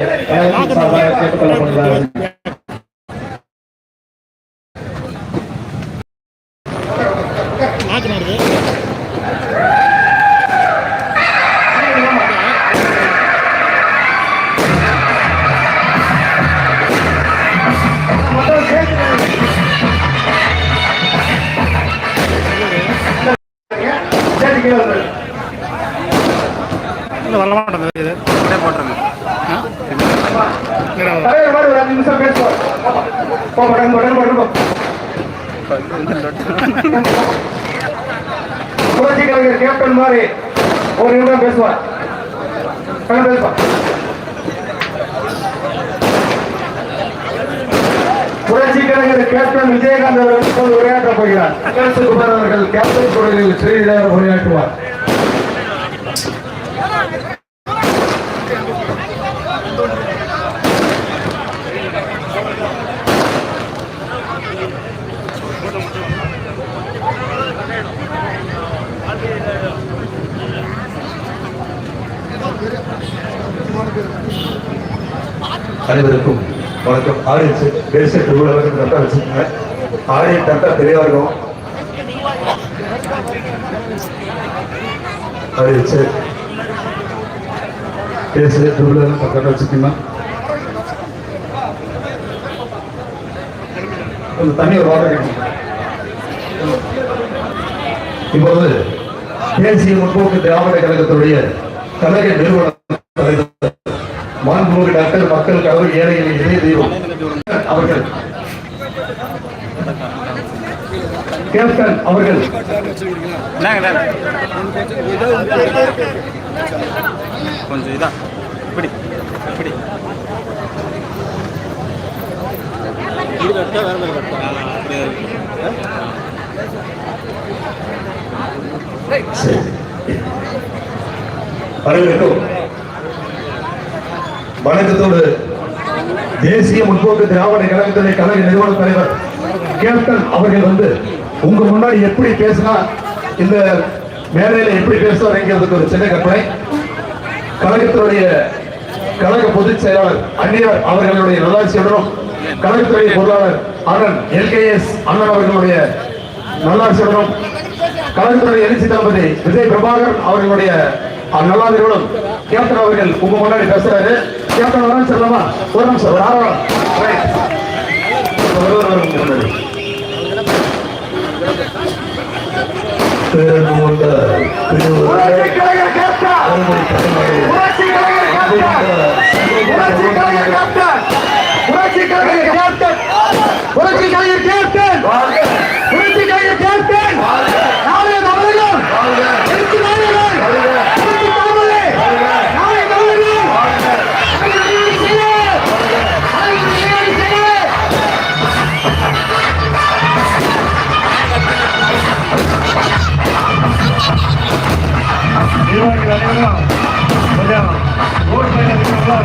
கழகத்தின் சார்பாக கேட்டுக்கொள்ளப்படுகிறார்கள் மாற்றினாரு சரி, கீழே வந்துரு. இல்லை வரல மாட்டேன் இது அப்படியே போட்டுருங்க புரட்சி கலைஞர் கேப்டன் மாதிரி ஒரு நிமிடம் பேசுவார். கண்ணு பேசுவா புரட்சி கலைஞர் கேப்டன் விஜயகாந்த் அவர்கள் உரையாற்றப் போகிறார். கேப்டன் குமார் அவர்கள் கேப்டன் துறையில் செய்தியாளர் உரையாற்றுவார். அனைவருக்கும் வணக்கம். ஆடியன்ஸ் பேசிட்டு ஊழலுக்கு தட்டா வச்சுக்கோங்க ஆடியன் தட்டா தெளிவா இருக்கும். ஆடியன்ஸ் பேசு ஊழலும் தட்டா வச்சுக்கோங்க கொஞ்சம் தண்ணி ஒரு வாட்டர் கிடைக்கும் இப்போது தேசிய முற்போக்கு திராவிட கழகத்துடைய கழக நிறுவன தலைவர். மாண்புமிகு டாக்டர் மக்கள் கழக ஏழைகளின் இதய தெய்வம். அவர்கள். கேப்டன் அவர்கள். கொஞ்சம் இதா. இப்படி இப்படி. இது வரவேற்கும் வணக்கத்தோடு தேசிய முற்போக்கு திராவிட கழகத்துடைய கழக நிறுவன தலைவர் கேப்டன் அவர்கள் வந்து உங்க முன்னாடி எப்படி பேசினா இந்த மேடையில எப்படி பேசுவாருங்கிறதுக்கு ஒரு சின்ன கற்பனை. கழகத்தினுடைய கழக பொதுச் செயலாளர் அந்நியார் அவர்களுடைய நல்லாட்சியுடனும் கழகத்துடைய பொருளாளர் அண்ணன் எல்கேஎஸ் அண்ணன் அவர்களுடைய நல்லாட்சியுடனும் கழகத்துடைய எழுச்சி தளபதி விஜய் பிரபாகர் அவர்களுடைய நல்லாதரவுடன் கேப்டன் அவர்கள் உங்க முன்னாடி பேசுறாரு. கேப்டன் வர சொல்லலாமா ஒரு நிமிஷம் ஒரு ஆறு புரட்சி கலைஞர் கேப்டன்! புரட்சி கலைஞர் கேப்டன்! నిర్వహించాలని కొంచెం రోడ్ పైన విషయంలో